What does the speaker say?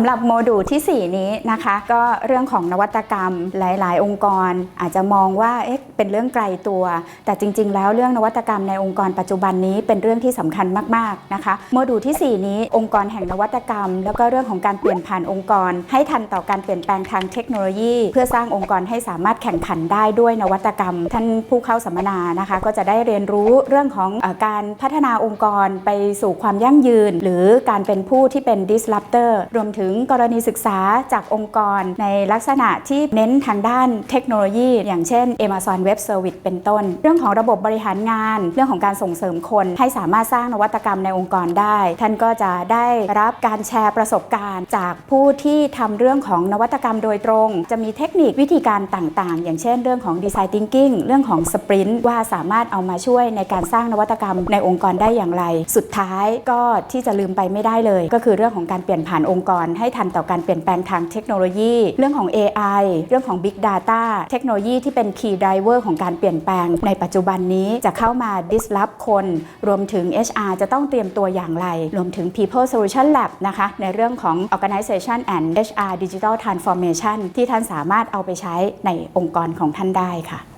สำหรับโมดูลที่ 4 นี้นะคะ ก็เรื่องของนวัตกรรมหลาย ๆ องค์กร อาจจะมองว่าเอ๊ะเป็นเรื่องไกลตัว แต่จริง ๆ แล้วเรื่องนวัตกรรมในองค์กรปัจจุบันนี้เป็นเรื่องที่สำคัญมาก ๆ นะคะ โมดูลที่ 4 นี้องค์กรแห่งนวัตกรรม แล้วก็เรื่องของการเปลี่ยนผ่านองค์กร ให้ทันต่อการเปลี่ยนแปลงทางเทคโนโลยี เพื่อสร้างองค์กรให้สามารถแข่งขันได้ด้วยนวัตกรรม ท่านผู้เข้าสัมมนานะคะ ก็จะได้เรียนรู้เรื่องของอการพัฒนาองค์กรไปสู่ความยั่งยืน หรือการเป็นผู้ที่เป็น disruptor รวมถึงกรณีศึกษาจากองค์กรในลักษณะที่เน้นทางด้านเทคโนโลยี อย่างเช่น Amazon Web Service เป็นต้น เรื่องของระบบบริหารงาน เรื่องของการส่งเสริมคน ให้สามารถสร้างนวัตกรรมในองค์กรได้ ท่านก็จะได้รับการแชร์ประสบการณ์ จากผู้ที่ทำเรื่องของนวัตกรรมโดยตรง จะมีเทคนิควิธีการต่างๆ อย่างเช่น เรื่องของ Design Thinking เรื่องของ Sprint ว่าสามารถเอามาช่วยในการสร้างนวัตกรรมในองค์กรได้อย่างไร สุดท้ายก็ที่จะลืมไปไม่ได้เลย ก็คือเรื่องของการเปลี่ยนผ่านองค์กรให้ทันต่อการเปลี่ยนแปลงทางเทคโนโลยี เรื่องของ AI เรื่องของ Big Data เทคโนโลยีที่เป็น Key Driver ของการเปลี่ยนแปลง ในปัจจุบันนี้จะเข้ามา disrupt คน รวมถึง HR จะต้องเตรียมตัวอย่างไร รวมถึง People Solution Lab นะคะ ในเรื่องของ Organization and HR Digital Transformation ที่ท่านสามารถเอาไปใช้ในองค์กรของท่านได้ค่ะ